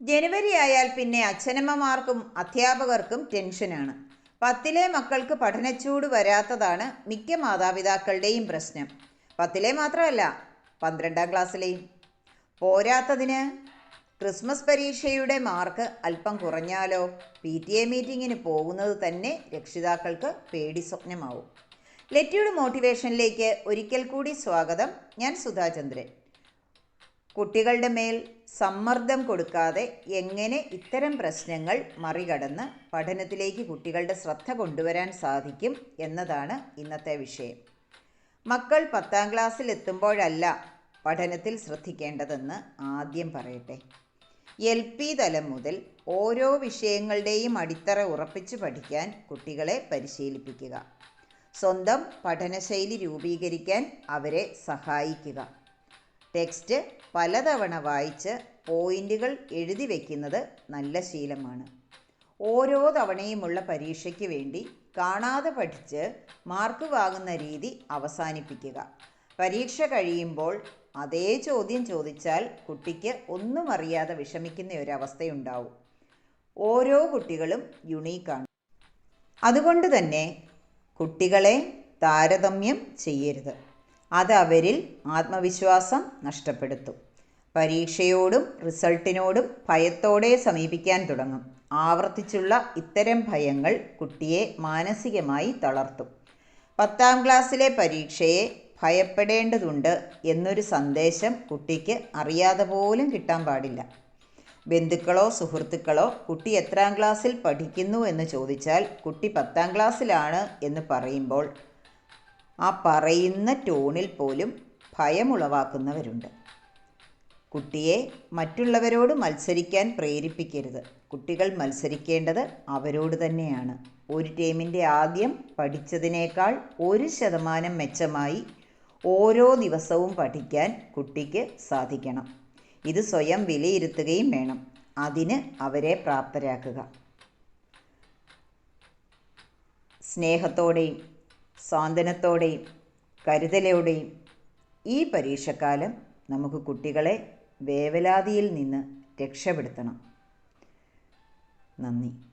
ജനുവരി ആയാൽ പിന്നെ അച്ഛനമ്മമാർക്കും അധ്യാപകർക്കും ടെൻഷനാണ്. പത്തിലെ മക്കൾക്ക് പഠനച്ചൂട് വരാത്തതാണ് മിക്ക മാതാപിതാക്കളുടെയും പ്രശ്നം. പത്തിലെ മാത്രമല്ല പന്ത്രണ്ടാം ക്ലാസ്സിലെയും. പോരാത്തതിന് ക്രിസ്മസ് പരീക്ഷയുടെ മാർക്ക് അല്പം കുറഞ്ഞാലോ പി ടി എ മീറ്റിങ്ങിന് പോകുന്നത് തന്നെ രക്ഷിതാക്കൾക്ക് പേടി സ്വപ്നമാവും. ലെറ്റിയുടെ മോട്ടിവേഷനിലേക്ക് ഒരിക്കൽ കൂടി സ്വാഗതം. ഞാൻ സുധാചന്ദ്രൻ. കുട്ടികളുടെ മേൽ സമ്മർദ്ദം കൊടുക്കാതെ എങ്ങനെ ഇത്തരം പ്രശ്നങ്ങൾ മറികടന്ന് പഠനത്തിലേക്ക് കുട്ടികളുടെ ശ്രദ്ധ കൊണ്ടുവരാൻ സാധിക്കും എന്നതാണ് ഇന്നത്തെ വിഷയം. മക്കൾ പത്താം ക്ലാസ്സിൽ എത്തുമ്പോഴല്ല പഠനത്തിൽ ശ്രദ്ധിക്കേണ്ടതെന്ന് ആദ്യം പറയട്ടെ. എൽ പി തലം മുതൽ ഓരോ വിഷയങ്ങളുടെയും അടിത്തറ ഉറപ്പിച്ച് പഠിക്കാൻ കുട്ടികളെ പരിശീലിപ്പിക്കുക. സ്വന്തം പഠനശൈലി രൂപീകരിക്കാൻ അവരെ സഹായിക്കുക. ടെക്സ്റ്റ് പലതവണ വായിച്ച് പോയിന്റുകൾ എഴുതി വയ്ക്കുന്നത് നല്ല ശീലമാണ്. ഓരോ തവണയുമുള്ള പരീക്ഷയ്ക്ക് വേണ്ടി കാണാതെ പഠിച്ച് മാർക്ക് വാങ്ങുന്ന രീതി അവസാനിപ്പിക്കുക. പരീക്ഷ കഴിയുമ്പോൾ അതേ ചോദ്യം ചോദിച്ചാൽ കുട്ടിക്ക് ഒന്നും അറിയാതെ വിഷമിക്കുന്ന ഒരവസ്ഥയുണ്ടാവും. ഓരോ കുട്ടികളും യുണീക്കാണ്. അതുകൊണ്ട് തന്നെ കുട്ടികളെ താരതമ്യം ചെയ്യരുത്. അത് അവരിൽ ആത്മവിശ്വാസം നഷ്ടപ്പെടുത്തും. പരീക്ഷയോടും റിസൾട്ടിനോടും ഭയത്തോടെ സമീപിക്കാൻ തുടങ്ങും. ആവർത്തിച്ചുള്ള ഇത്തരം ഭയങ്ങൾ കുട്ടിയെ മാനസികമായി തളർത്തും. പത്താം ക്ലാസ്സിലെ പരീക്ഷയെ ഭയപ്പെടേണ്ടതുണ്ട് എന്നൊരു സന്ദേശം കുട്ടിക്ക് അറിയാതെ പോലും കിട്ടാൻ പാടില്ല. ബന്ധുക്കളോ സുഹൃത്തുക്കളോ കുട്ടി എത്രാം ക്ലാസ്സിൽ പഠിക്കുന്നു എന്ന് ചോദിച്ചാൽ കുട്ടി പത്താം ക്ലാസ്സിലാണ് എന്ന് പറയുമ്പോൾ ആ പറയുന്ന ടോണിൽ പോലും ഭയമുളവാക്കുന്നവരുണ്ട്. കുട്ടിയെ മറ്റുള്ളവരോട് മത്സരിക്കാൻ പ്രേരിപ്പിക്കരുത്. കുട്ടികൾ മത്സരിക്കേണ്ടത് അവരോട് തന്നെയാണ്. ഒരു ടീമിന്റെ ആദ്യം പഠിച്ചതിനേക്കാൾ ഒരു ശതമാനം മെച്ചമായി ഓരോ ദിവസവും പഠിക്കാൻ കുട്ടിക്ക് സാധിക്കണം. ഇത് സ്വയം വിലയിരുത്തുകയും വേണം. അതിന് അവരെ പ്രാപ്തരാക്കുക. സ്നേഹത്തോടെയും സാന്ത്വനത്തോടെയും കരുതലോടെയും ഈ പരീക്ഷക്കാലം നമുക്ക് കുട്ടികളെ വേവലാതിയിൽ നിന്ന് രക്ഷപ്പെടുത്തണം. നന്ദി.